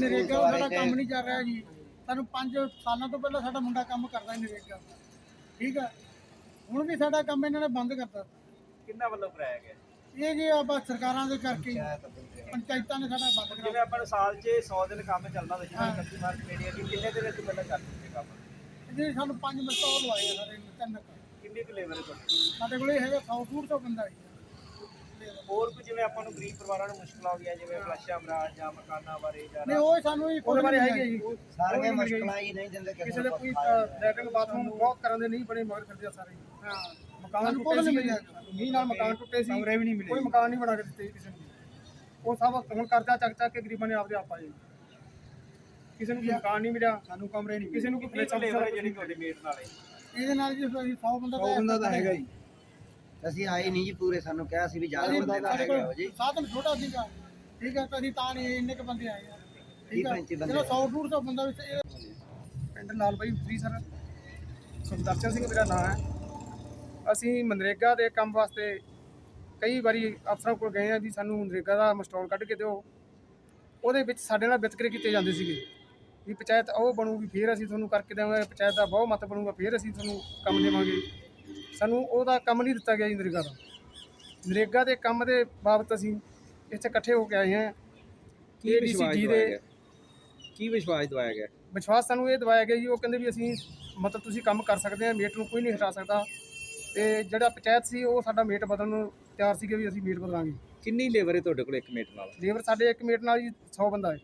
ਨਰੇਗਾ ਦਾ ਸਾਡਾ ਕੰਮ ਨਹੀਂ ਚੱਲ ਰਿਹਾ ਜੀ। ਸਾਨੂੰ 5 ਸਾਲਾਂ ਤੋਂ ਪਹਿਲਾਂ ਸਾਡਾ ਮੁੰਡਾ ਕੰਮ ਕਰਦਾ ਸੀ ਨਰੇਗਾ। ਦਾ ਠੀਕ ਹੈ ਹੁਣ ਵੀ ਸਾਡਾ ਕੰਮ ਇਹਨਾਂ ਨੇ ਬੰਦ ਕਰਤਾ। ਕਿੰਨਾ ਵੱਲੋਂ ਕਰਾਇਆ ਗਿਆ? ਇਹ ਜੀ ਆਪਾਂ ਸਰਕਾਰਾਂ ਦੇ ਕਰਕੇ ਹੀ, ਪੰਚਾਇਤਾਂ ਨੇ ਸਾਡਾ ਬੰਦ ਜਿਵੇਂ ਕਰਾ ਆਪਾਂ ਨੂੰ ਸਾਲ 'ਚ 100 ਦਿਨ ਕੰਮ ਚੱਲਦਾ ਹੁੰਦਾ ਜਿਵੇਂ 31 ਮਾਰਚ ਮੀਡੀਆ ਦੀ ਕਿੰਨੇ ਦਿਨ ਤੋਂ ਪਹਿਲਾਂ ਕਰ ਦਿੱਤੇ ਕੰਮ? ਜੀ ਸਾਨੂੰ 5 ਮਿੰਟ ਤੋਂ ਲਵਾਏ ਆ ਸਾਰੇ ਤਿੰਨ ਕੁ। ਕਿੰਨੀ ਕੁ ਲੇਬਰ ਹੈ ਤੁਹਾਡੀ? ਸਾਡੇ ਕੋਲੇ ਹੈਗਾ 100 ਫੂਟ ਤੋਂ ਬੰਦਾ ਜੀ। ਹੋਰ ਕੁ ਜਿਵੇਂ ਆਪਾਂ ਨੂੰ ਗਰੀਬ ਪਰਿਵਾਰਾਂ ਨੂੰ ਮੁਸ਼ਕਲਾਂ ਆਉਂਦੀਆਂ ਜਿਵੇਂ ਫਲਸ਼ਾਂ ਮਰਾਜ ਜਾਂ ਮਕਾਨਾਂ ਬਾਰੇ ਜਾਂ ਨਹੀਂ ਉਹ ਸਾਨੂੰ ਹੀ ਉਹਦੇ ਬਾਰੇ ਹੈਗੀ ਹੈ ਜੀ? ਸਾਰੀਆਂ ਮੁਸ਼ਕਲਾਂ ਹੀ ਨਹੀਂ ਦਿੰਦੇ ਕਿਸੇ ਦੇ ਕੋਈ ਲੈਟਰਿੰਗ ਬਾਥਰੂਮ ਬਹੁਤ ਕਰਨ ਦੇ ਨਹੀਂ ਬਣੇ ਮਗਰ ਫਿਰਦੇ ਆ ਸਾਰੇ। ਹਾਂ। ਮਕਾਨ ਟੁੱਟੇ ਸੀ। ਮਿਲਿਆ। ਮੀਂਹ ਨਾਲ ਮਕਾਨ ਟੁੱਟੇ ਸੀ। ਕਮਰੇ ਵੀ ਨਹੀਂ ਮਿਲੇ। ਕੋਈ ਮਕਾਨ ਨਹੀਂ ਬਣਾ ਕੇ ਦਿੱਤੇ ਕਿਸੇ ਨੂੰ। ਉਹ ਸਭ ਹੁਣ ਕਰਜ਼ਾ ਚੱਕ ਚੱਕ ਕੇ ਗਰੀਬਾਂ ਨੇ ਆਪਦੇ ਆਪ ਪਾਏ ਕਿਸੇ ਨੂੰ ਕੋਈ ਮਕਾਨ ਨਹੀਂ ਮਿਲਿਆ। ਸਾਨੂੰ ਕਮਰੇ ਨਹੀਂ ਕਿਸੇ ਨੂੰ ਕੋਈ ਫਲੈਸ਼ਾਂ ਹੈ ਜਿਹੜੀ ਤੁਹਾਡੇ ਮੇਟ ਨਾਲ ਹੈ ਇਹਦੇ ਨਾਲ ਜੀ ਅਸੀਂ 100 ਬੰਦਾ ਤਾਂ ਹੈਗਾ ਜੀ ਅਸੀਂ ਆਏ ਨਹੀਂ ਜੀ ਪੂਰੇ ਸਾਨੂੰ ਕਿਹਾ ਸੀ ਵੀ ਜ਼ਿਆਦਾ ਬੰਦੇ ਨਾ ਹੈਗੇ ਹੋ ਜੀ। ਸਾਧਨ ਛੋਟਾ ਸੀਗਾ। ਠੀਕ ਹੈ ਤਾਂ ਅਸੀਂ ਤਾਂ ਨਹੀਂ ਇੰਨੇ ਕ ਬੰਦੇ ਆਏ ਆ। ਠੀਕ ਹੈ ਜਦੋਂ 100 ਫੂਟ ਤੋਂ ਬੰਦਾ ਵਿੱਚ ਪਿੰਡ ਲਾਲ ਬਾਈ ਉਤਰੀ ਸਰ। ਸੁਖਦਰਸ਼ਨ ਸਿੰਘ ਮੇਰਾ ਨਾਮ ਹੈ। ਅਸੀਂ ਮਨਰੇਗਾ ਦੇ ਕੰਮ ਵਾਸਤੇ ਕਈ ਵਾਰੀ ਅਫਸਰਾਂ ਕੋਲ ਗਏ ਆ ਵੀ ਸਾਨੂੰ ਮਨਰੇਗਾ ਦਾ ਮਸਟੋਲ ਕੱਢ ਕੇ ਦਿਓ। ਉਹਦੇ ਵਿੱਚ ਸਾਡੇ ਨਾਲ ਵਿਤਕਰੇ ਕੀਤੇ ਜਾਂਦੇ ਸੀਗੇ। ਵੀ ਪੰਚਾਇਤ ਉਹ ਬਣੂਗੀ ਫਿਰ ਅਸੀਂ ਤੁਹਾਨੂੰ ਕਰਕੇ ਦੇਵਾਂਗੇ ਪੰਚਾਇਤ ਦਾ ਬਹੁਤ ਮਤ ਬਣੂਗਾ ਫਿਰ ਅਸੀਂ ਤੁਹਾਨੂੰ ਕੰਮ ਦੇਵਾਂਗੇ। ਸਾਨੂੰ ਉਹਦਾ ਕੰਮ ਨਹੀਂ ਦਿੱਤਾ ਗਿਆ ਜੀ ਨਰੇਗਾ ਦਾ। ਨਰੇਗਾ ਦੇ ਕੰਮ ਦੇ ਬਾਬਤ ਅਸੀਂ ਇੱਥੇ ਇਕੱਠੇ ਹੋ ਕੇ ਆਏ ਹਾਂ। ਕੀ ਵਿਸ਼ਵਾਸ ਦਵਾਇਆ ਦੇ ਕੀ ਵਿਸ਼ਵਾਸ ਦਵਾਇਆ ਗਿਆ? ਵਿਸ਼ਵਾਸ ਸਾਨੂੰ ਇਹ ਦਵਾਇਆ ਗਿਆ ਜੀ ਉਹ ਕਹਿੰਦੇ ਵੀ ਅਸੀਂ ਮਤਲਬ ਤੁਸੀਂ ਕੰਮ ਕਰ ਸਕਦੇ ਆ ਮੇਟ ਨੂੰ ਕੋਈ ਨਹੀਂ ਹਟਾ ਸਕਦਾ। ਤੇ ਜਿਹੜਾ ਪੰਚਾਇਤ ਸੀ ਉਹ ਸਾਡਾ ਮੇਟ ਬਦਲਣ ਨੂੰ ਤਿਆਰ ਸੀਗੇ ਵੀ ਅਸੀਂ ਮੇਟ ਬਦਲਾਂਗੇ। ਕਿੰਨੀ ਲੇਬਰ ਹੈ ਤੁਹਾਡੇ ਕੋਲ ਇੱਕ ਮਿੰਟ ਨਾਲ? ਲੇਬਰ ਸਾਡੇ ਇੱਕ ਮੇਟ ਨਾਲ ਜੀ 100 ਬੰਦਾ ਹੈ।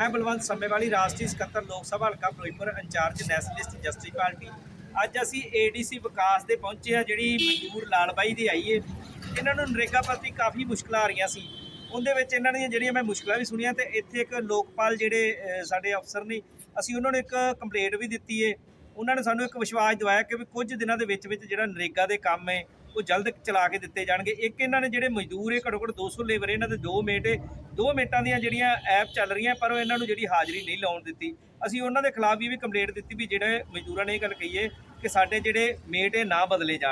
ਮੈਂ ਬਲਵੰਤ ਸੰਮੇਵਾਲੀ ਰਾਸ਼ਟਰੀ ਸਕੱਤਰ ਲੋਕ ਸਭਾ ਹਲਕਾ Firozpur incharge nationalist justice party. ਅੱਜ ਅਸੀਂ ਏਡੀਸੀ ਵਿਕਾਸ ਦੇ ਪਹੁੰਚੇ ਆ ਜਿਹੜੀ ਮਜ਼ਦੂਰ ਲਾਲਬਾਈ ਦੀ ਆਈ ਏ। ਇਹਨਾਂ ਨੂੰ ਨਰੇਗਾ ਪ੍ਰਤੀ ਕਾਫੀ ਮੁਸ਼ਕਲਾਂ ਆ ਰਹੀਆਂ ਸੀ। ਉਹਦੇ ਵਿੱਚ ਇਹਨਾਂ ਦੀਆਂ ਜਿਹੜੀਆਂ ਮੈਂ ਮੁਸ਼ਕਲਾਂ ਵੀ ਸੁਣੀਆਂ ਤੇ ਇੱਥੇ ਇੱਕ ਲੋਕਪਾਲ ਜਿਹੜੇ ਸਾਡੇ ਅਫਸਰ ਨੇ, ਅਸੀਂ ਉਹਨਾਂ ਨੂੰ ਇੱਕ ਕੰਪਲੇਂਟ ਵੀ ਦਿੱਤੀ ਏ। ਉਹਨਾਂ ਨੇ ਸਾਨੂੰ ਇੱਕ ਵਿਸ਼ਵਾਸ ਦਿਵਾਇਆ ਕਿ ਵੀ ਕੁਝ ਦਿਨਾਂ ਦੇ ਵਿੱਚ ਵਿੱਚ ਜਿਹੜਾ ਨਰੇਗਾ ਦੇ ਕੰਮ ਹੈ, ਉਹ ਜਲਦ ਚਲਾ ਕੇ ਦਿੱਤੇ ਜਾਣਗੇ। ਇੱਕ ਇਹਨਾਂ ਨੇ ਜਿਹੜੇ ਮਜ਼ਦੂਰ ਹੈ, ਘੱਟੋ ਘੱਟ 200 ਲੇਬਰ ਇਹਨਾਂ ਦੇ ਦੋ ਮੇਟ ਏ ਦੋ ਮੇਟਾਂ ਦੀਆਂ ਜਿਹੜੀਆਂ ਐਪ ਚੱਲ ਰਹੀਆਂ, ਪਰ ਉਹ ਇਹਨਾਂ ਨੂੰ ਜਿਹੜੀ ਹਾਜ਼ਰੀ ਨਹੀਂ ਲਾਉਣ ਦਿੱਤੀ। ਅਸੀਂ ਉਹਨਾਂ ਦੇ ਖਿਲਾਫ ਵੀ ਕੰਪਲੇਂਟ ਦਿੱਤੀ ਵੀ ਜਿਹੜੇ ਮਜ਼ਦੂਰਾਂ ਨੇ ਇਹ ਗੱਲ ਕਹੀ ਏ ਕਿ ਸਾਡੇ ਜਿਹੜੇ ਮੇਟ ਇਹ ਨਾ ਬਦਲੇ ਜਾਣ।